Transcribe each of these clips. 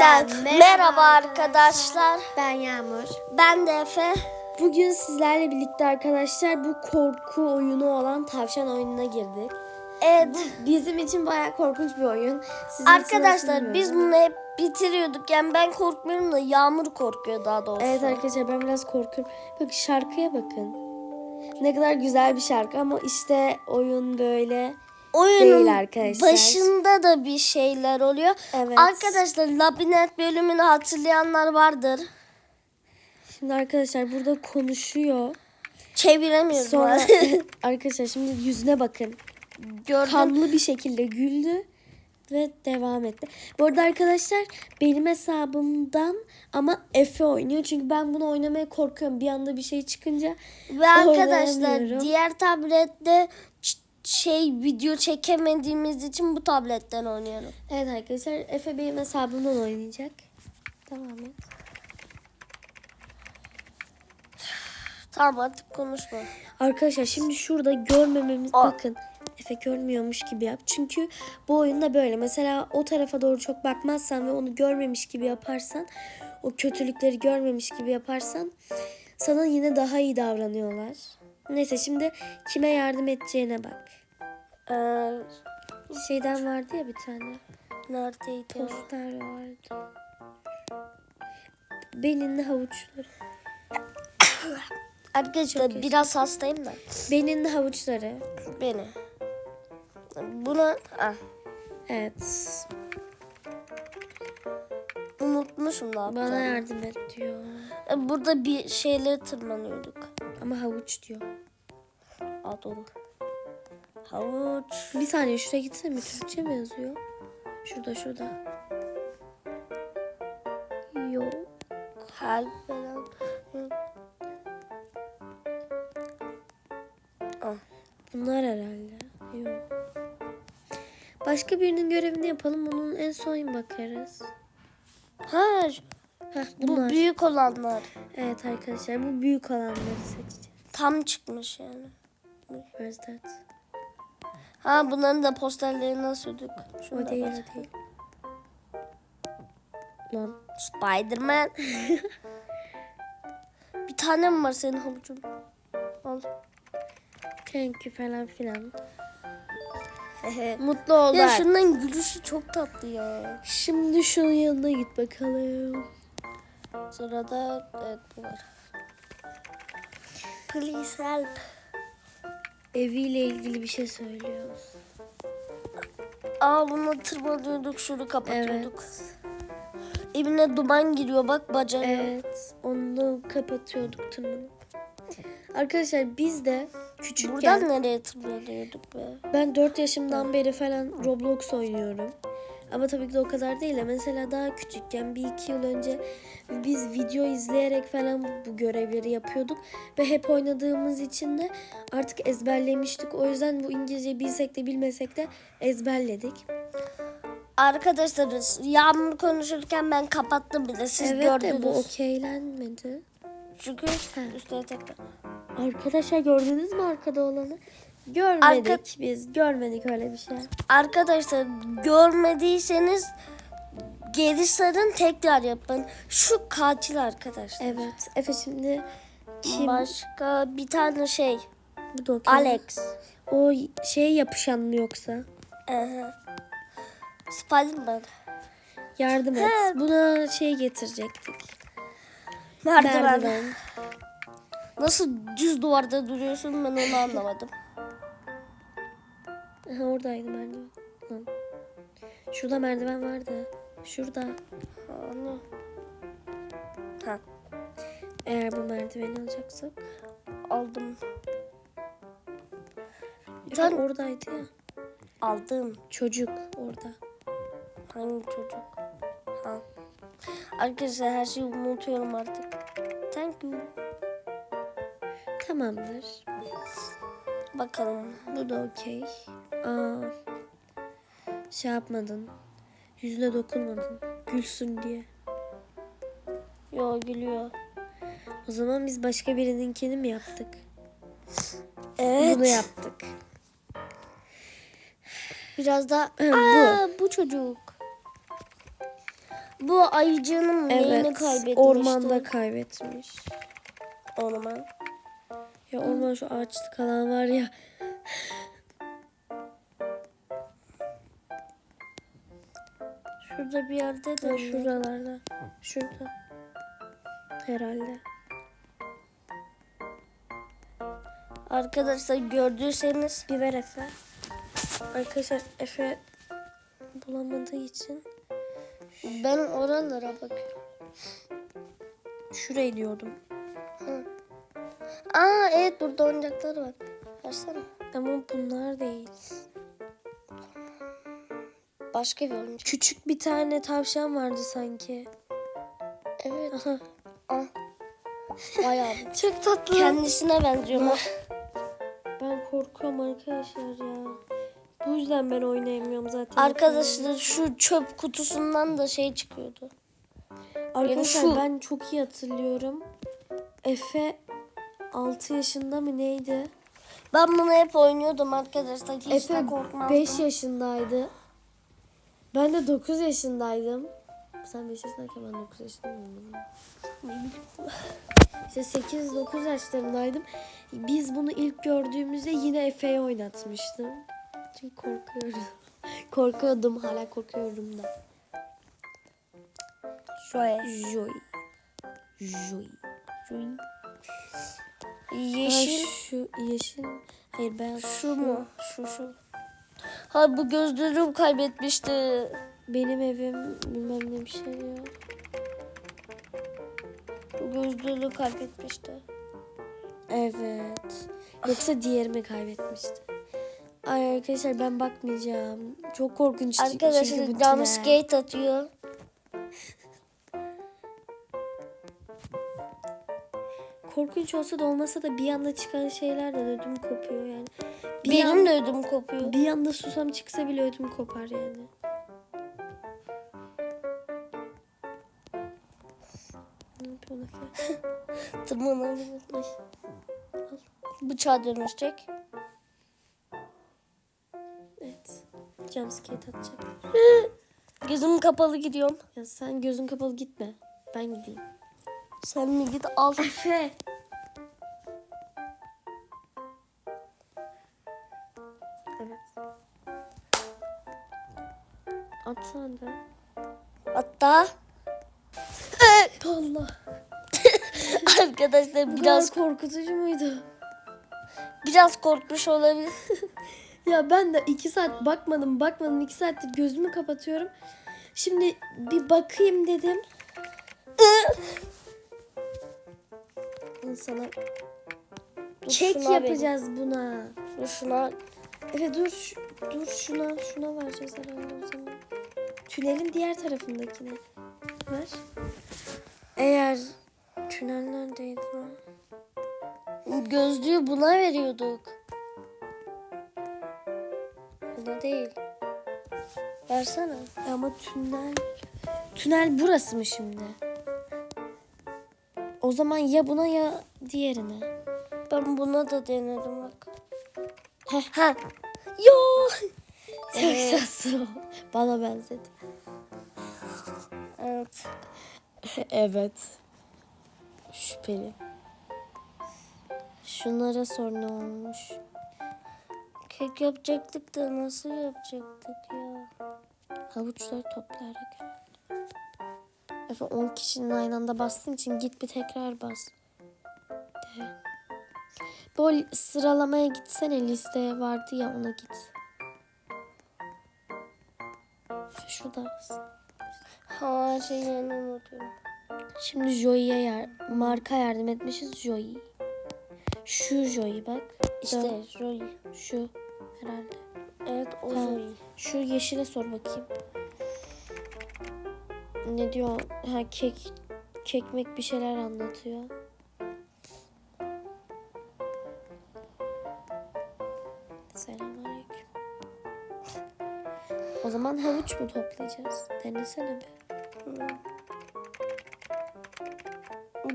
Ben merhaba arkadaşlar. Ben Yağmur. Ben de Efe. Bugün sizlerle birlikte arkadaşlar bu korku oyunu olan tavşan oyununa girdik. Evet. Bizim için bayağı korkunç bir oyun. Sizin Arkadaşlar biz bunu hep bitiriyorduk. Yani ben korkmuyorum da Yağmur korkuyor daha doğrusu. Evet arkadaşlar ben biraz korkuyorum. Bakın şarkıya bakın. Ne kadar güzel bir şarkı ama işte oyun böyle. Oyunun Değil arkadaşlar. başında da bir şeyler oluyor. Evet. Arkadaşlar labirent bölümünü hatırlayanlar vardır. Şimdi arkadaşlar burada konuşuyor. Çeviremiyoruz. Sonra arkadaşlar şimdi yüzüne bakın. Gördüm. kanlı bir şekilde güldü ve devam etti. Bu arada arkadaşlar benim hesabımdan ama Efe oynuyor. Çünkü ben bunu oynamaya korkuyorum. Bir anda bir şey çıkınca Ve arkadaşlar diğer tablette şey video çekemediğimiz için bu tabletten oynuyorum. Evet arkadaşlar Efe benim hesabımdan oynayacak. Tamam mı? Tamam artık konuşma. Arkadaşlar şimdi şurada görmememiz Aa. bakın. Efe görmüyormuş gibi yap. Çünkü bu oyunda böyle. Mesela o tarafa doğru çok bakmazsan ve onu görmemiş gibi yaparsan, o kötülükleri görmemiş gibi yaparsan sana yine daha iyi davranıyorlar. Neyse şimdi kime yardım edeceğine bak. Ee, Şeyden vardı ya bir tane. neredeydi? o? Poster vardı. Beninli havuçları. Arkadaşlar biraz hastayım da. Beninli havuçları. Beni. Buna ah, Evet. unutmuşum da. Bana yapacağımı. yardım et diyor. Burada bir şeyleri tırmanıyorduk. Ama havuç diyor. Aa doğru. Havuç. Bir saniye şuraya gitsene mi? Türkçe mi yazıyor? Şurada şurada. Yok. Help falan. Ah. Bunlar herhalde. Yok. Başka birinin görevini yapalım. Onun en son bakarız. Ha, Heh, bu bunlar. büyük olanlar. Evet arkadaşlar bu büyük olanları seçeceğiz. Tam çıkmış yani. Where's that? Ha bunların da posterlerini asıyorduk. Şuna O değil o değil. Lan. Spiderman. bir tane mi var senin havucun? Al. Thank you falan filan. Mutlu oldu. Ya şundan gülüşü çok tatlı ya. Şimdi şunun yanına git bakalım. Sırada evet bu var. Please help. Eviyle ilgili bir şey söylüyor. Aa bunu tırmanıyorduk şunu kapatıyorduk. Evet. Evine duman giriyor bak bacağı. Evet. Onu kapatıyorduk tırmanıp. Arkadaşlar biz de küçükken Buradan nereye tırmanıyorduk be? ben 4 yaşımdan beri falan Roblox oynuyorum. Ama tabii ki de o kadar değil. de Mesela daha küçükken bir iki yıl önce biz video izleyerek falan bu görevleri yapıyorduk. Ve hep oynadığımız için de artık ezberlemiştik. O yüzden bu İngilizce bilsek de bilmesek de ezberledik. Arkadaşlar Yağmur konuşurken ben kapattım bile siz evet gördünüz. de bu okeylenmedi. Çünkü üstüne tekrar. Arkadaşlar gördünüz mü arkada olanı? Görmedik Arka- biz. Görmedik öyle bir şey. Arkadaşlar görmediyseniz geri sarın tekrar yapın. Şu katil arkadaşlar. Evet. Efe şimdi kim? Başka bir tane şey. Bu da okey. Alex. O şey yapışan mı yoksa? Aha. Spiderman. Yardım et. He. Buna şey getirecektik. Merdiven. Merdiven. Nasıl düz duvarda duruyorsun ben onu anlamadım. Aha, oradaydı merdiven. Lan. Şurada merdiven vardı. Şurada. Anne. Ha Eğer bu merdiveni alacaksak. aldım. Sen- oradaydı ya. Aldım. Çocuk orada. Hangi çocuk? Ha. Arkadaşlar her şeyi unutuyorum artık. Thank you. Tamamdır. Bakalım. Bu da okey. Aa. Şey yapmadın. Yüzüne dokunmadın. Gülsün diye. Yo gülüyor. O zaman biz başka birininkini mi yaptık? Evet. Bunu yaptık. Biraz da bu. Aa, bu çocuk. Bu ayıcığının neyini Evet. kaybetmişti? Ormanda kaybetmiş. Orman. Ya orman şu ağaçlık kalan var ya. Şurada bir yerde de. Ya şuralarda. Şurada. Herhalde. Arkadaşlar gördüyseniz Bir ver Efe. Arkadaşlar Efe bulamadığı için ben oralara bakıyorum. şurayı diyordum. Aa evet burada oyuncaklar var. Versene. Ama bunlar değil. Başka bir oyuncak. Küçük bir tane tavşan vardı sanki. Evet. Aha. Aa. Bayağı. Çok tatlı. Kendisine benziyor ama. Ben korkuyorum arkadaşlar ya. Bu yüzden ben oynayamıyorum zaten. Arkadaşlar şu çöp kutusundan da şey çıkıyordu. Arkadaşlar şu- ben çok iyi hatırlıyorum. Efe 6 yaşında mı neydi? Ben bunu hep oynuyordum arkadaşlar. Hiç Efe de korkmazdım. 5 yaşındaydı. Ben de 9 yaşındaydım. Sen 5 yaşındayken ben 9 yaşında mıydım? İşte 8-9 yaşlarındaydım. Biz bunu ilk gördüğümüzde yine Efe'ye oynatmıştım. Çünkü korkuyorum. Korkuyordum hala korkuyorum da. Joy. Joy. Joy. Ha, Yeşil. şu yeşil. Hayır beyaz. Şu mu? Şu şu. Ha bu gözlüğümü kaybetmişti. Benim evim bilmem ne bir şey ya. Bu gözlüğümü kaybetmişti. Evet. Yoksa diğerimi kaybetmişti. Ay arkadaşlar ben bakmayacağım. Çok korkunç çünkü Arkadaşlar bu jump tünel. skate atıyor. Korkunç olsa da olmasa da bir anda çıkan şeyler de ödüm kopuyor yani. Bir Benim an- de ödüm kopuyor. bir anda susam çıksa bile ödüm kopar yani. Ne. Ay. Al. Bıçağa dönüşecek. Evet. Jumpskate atacak. Gözüm kapalı gidiyorum. Ya sen gözün kapalı gitme. Ben gideyim. Sen mi git al. Efe. Atsana da. Hatta Allah. arkadaşlar Biraz korkutucu muydu? biraz korkmuş olabilir. Ya ben de iki saat bakmadım bakmadım iki saattir gözümü kapatıyorum. Şimdi bir bakayım dedim. Sana kek şuna yapacağız buna. Dur şuna Evet dur dur şuna şuna vereceğiz herhalde o zaman. Tünelin diğer tarafındakine. Ver. Eğer tünel neredeydi lan? gözlüğü buna veriyorduk. Buna değil. Versene. E Ama tünel tünel burası mı şimdi? O zaman ya buna ya diğerine. Ben buna da denedim bak. Heh. Ha. Yo. Tatlı o. Bana benzedi. Evet. Şüpheli. Şunlara sor ne olmuş. Kek yapacaktık da nasıl yapacaktık ya? Havuçları toplayarak. Efe 10 kişinin aynı anda bastığın için git bir tekrar bas. De. Bu sıralamaya gitsene listeye vardı ya ona git. Efe şurada. Ha şey yerini unutuyorum. Şimdi Joey'e yar marka yardım etmişiz Joey. Şu Joey bak. İşte Joy. Şu herhalde. Evet o Tamam. Joy. Şu yeşile sor bakayım. Ne diyor? Ha kek kekmek bir şeyler anlatıyor. Selamünaleyküm. O zaman havuç mu toplayacağız? Denesene bir. Buna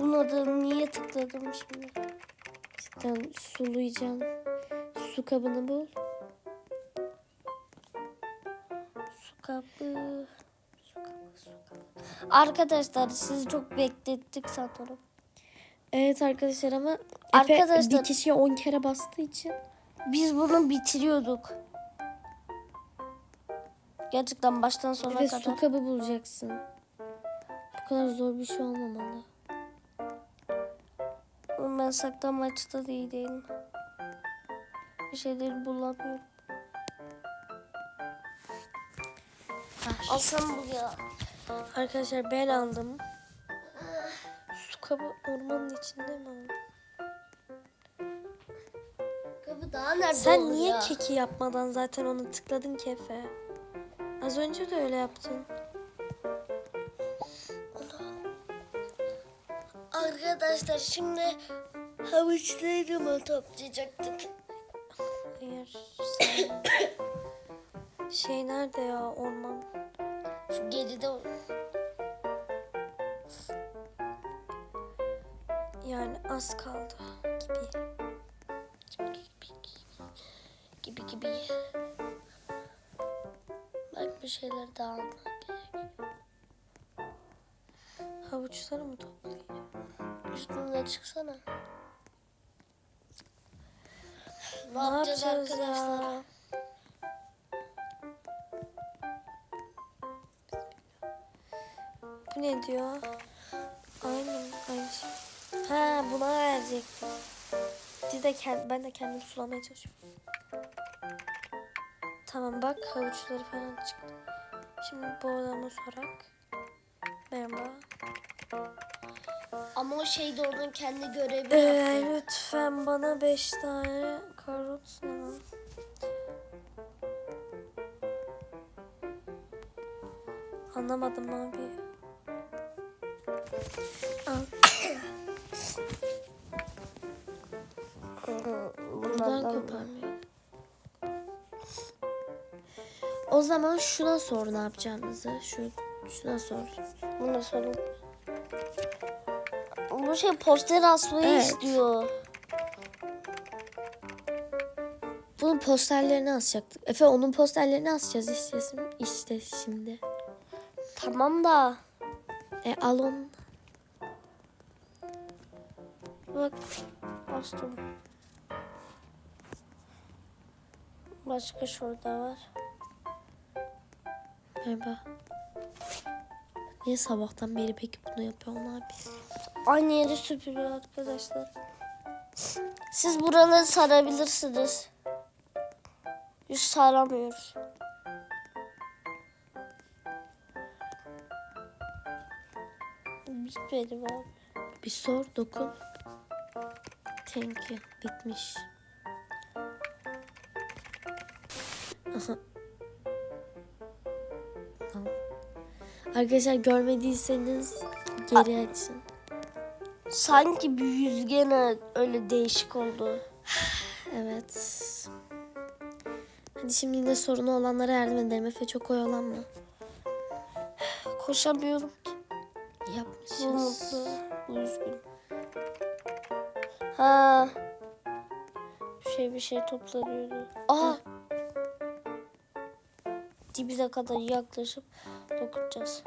da niye tıkladım şimdi? Cidden sulayacaksın. Su kabını bul. Su kabı. Su kabı, su kabı. Arkadaşlar sizi çok beklettik sanırım. Evet arkadaşlar ama Arkadaşlar- bir kişiye 10 kere bastığı için Biz bunu bitiriyorduk. Gerçekten baştan sona Efe kadar. su kabı bulacaksın. Bu kadar zor bir şey olmamalı. Ben saklanmaçta da iyi değilim. Bir şeyleri bulamıyorum. Alsam bu ya. Arkadaşlar ben aldım. Su kabı ormanın içinde mi? Kapı daha nerede Sen niye ya? keki yapmadan zaten onu tıkladın ki Efe? Az önce de öyle yaptın. Arkadaşlar şimdi havuçlarımı toplayacaktık. Hayır. sen- şey nerede ya orman? Şu geride Yani az kaldı gibi. gibi gibi. Bak bir şeyler daha almak gerek. Havuçları mı toplayayım? Üstüne çıksana. Ne yapacağız ya? Bu ne diyor? Aynı? Aynı şey. Ha buna verecektim. Biz de kend, ben de kendim sulamaya çalışıyorum. Tamam bak havuçları falan çıktı. Şimdi bu adama sorak. Merhaba. Ama o şey de onun kendi görevi Ee, yaptı. lütfen bana beş tane lan? Anlamadım abi. Buradan koparmıyor. O zaman şuna sor ne yapacağımızı. Şu şuna sor. Bunu sorayım. Bu şey poster asmayı Evet. istiyor. Bunun posterlerini asacaktık. Efe onun posterlerini asacağız işte, işte şimdi. Tamam da E al onu. bak astım. Başka şurada var. Merhaba. Niye sabahtan beri peki bunu yapıyorsun abi? Aynı yeri süpürüyor arkadaşlar. Siz buraları sarabilirsiniz. Biz saramıyoruz. Bitmedi abi? Bir sor dokun. Thank you. Bitmiş. Aha. Al. Arkadaşlar görmediyseniz geri açın. Sanki bir gene öyle değişik oldu. Evet. Hadi şimdi yine sorunu olanlara yardım edelim. Efe çok oyalanma. Koşamıyorum. Bu Yapmışız. mutlu, bu üzgün. Ha. Bir şey bir şey toplanıyordu. Aa. Dibine kadar yaklaşıp dokunacağız.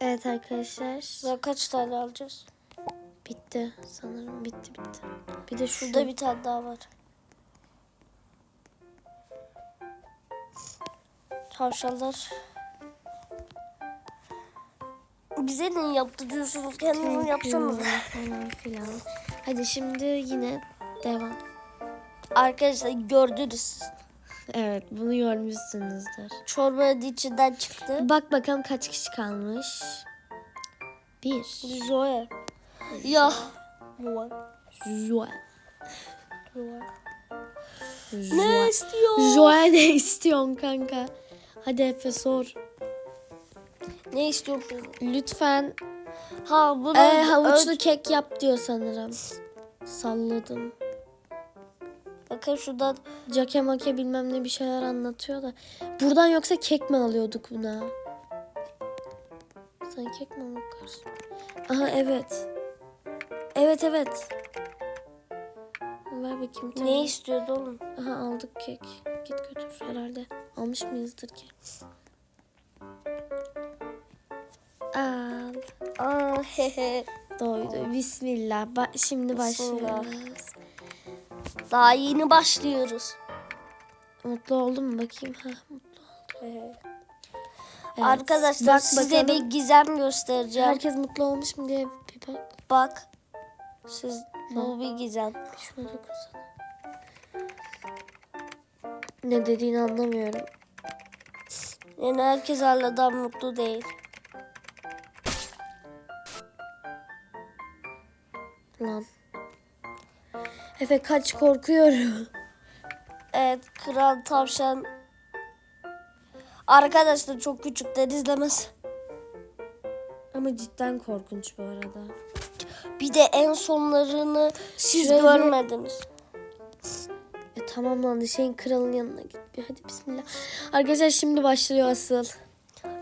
Evet arkadaşlar. Ve kaç tane alacağız? Bitti sanırım. Bitti bitti. Bir de şu. Şurada bir tane daha var. Tavşanlar. Bize ne yaptırıyorsunuz? Kendiniz yapsanız. falan filan. Hadi şimdi yine devam. Arkadaşlar gördünüz. Evet bunu görmüşsünüzdür. Çorba içinden çıktı. Bak bakalım kaç kişi kalmış. Bir. Zoe. Ya. Joel. Ne Joel. istiyor? Joel ne istiyorsun kanka? Hadi Efe sor. Ne istiyorsun? Lütfen Ha bunu ee, havuçlu kek yap diyor sanırım. Salladım. Bakın şuradan Cake make bilmem ne bir şeyler anlatıyor da. Buradan yoksa kek mi alıyorduk buna? Sen kek mi karşı? Aha evet. Evet evet. Ver bakayım. tane. ne istiyordu oğlum? Aha aldık kek. Git götür herhalde. Almış mıyızdır ki? Al. Ah, Aa, hehe. Doydu. Bismillah. Ba- şimdi başlıyoruz. Daha yeni başlıyoruz. Mutlu oldun mu bakayım? Ha, mutlu oldum. Evet. Arkadaşlar Bak size bakalım. bir gizem göstereceğim. Herkes mutlu olmuş mu diye bir bak. Bak. Siz bu bir gizem. Şöyle kızım. Ne dediğini anlamıyorum. Yani herkes halleden mutlu değil. Lan. Efe kaç korkuyorum. Evet kral tavşan. Arkadaşlar çok küçükler izlemez. Ama cidden korkunç bu arada. Bir de en sonlarını siz Şöyle- görmediniz. Tamam lan şeyin kralın yanına git. Hadi bismillah. Arkadaşlar şimdi başlıyor asıl.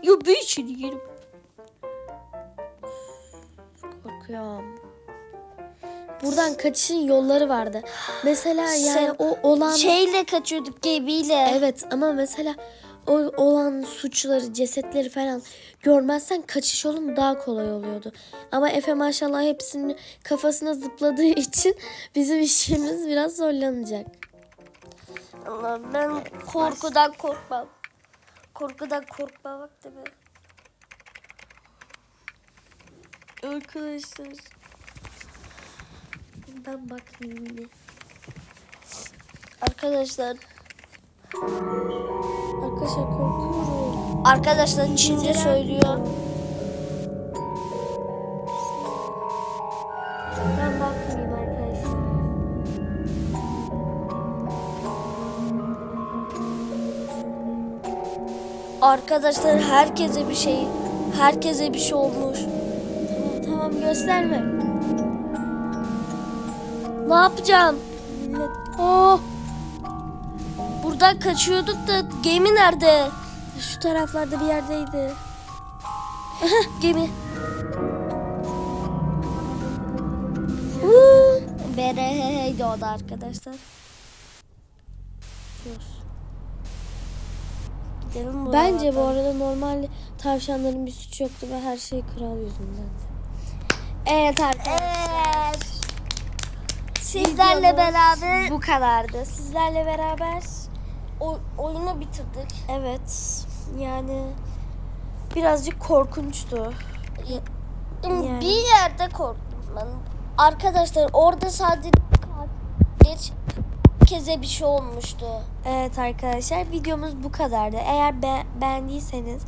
Yo bir içeri girim. Korkuyorum. Buradan kaçışın yolları vardı. Mesela yani Sen- o olan Şeyle kaçıyorduk gemiyle. Evet ama mesela o olan suçları, cesetleri falan görmezsen kaçış yolun daha kolay oluyordu. Ama Efe maşallah hepsinin kafasına zıpladığı için bizim işimiz biraz zorlanacak. Allah, ben korkudan korkmam. Korkudan korkmamak değil mi? Arkadaşlar. Ben bakmayayım bir. Arkadaşlar, Arkadaşlar korkuyorum. arkadaşlar Çince söylüyor. Arkadaşlar herkese bir şey, herkese bir şey olmuş. Tamam tamam gösterme. Ne yapacağım? Oh! Buradan kaçıyorduk da gemi nerede? şu taraflarda bir yerdeydi. Gemi. BRH'ydi o da arkadaşlar. Gidelim buradan. Bence bu arada normal tavşanların bir suçu yoktu ve her şey kral yüzünden. Evet arkadaşlar. Sizlerle beraber bu kadardı. Sizlerle beraber o- oyunu bitirdik. evet yani birazcık korkunçtu. Yani. Bir yerde korktum ben. Arkadaşlar orada sadece geç keze bir şey olmuştu. Evet arkadaşlar videomuz bu kadardı. Eğer be- beğendiyseniz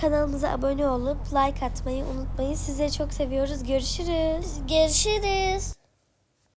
kanalımıza abone olup like atmayı unutmayın. Sizleri çok seviyoruz. Görüşürüz. Görüşürüz.